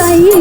sair.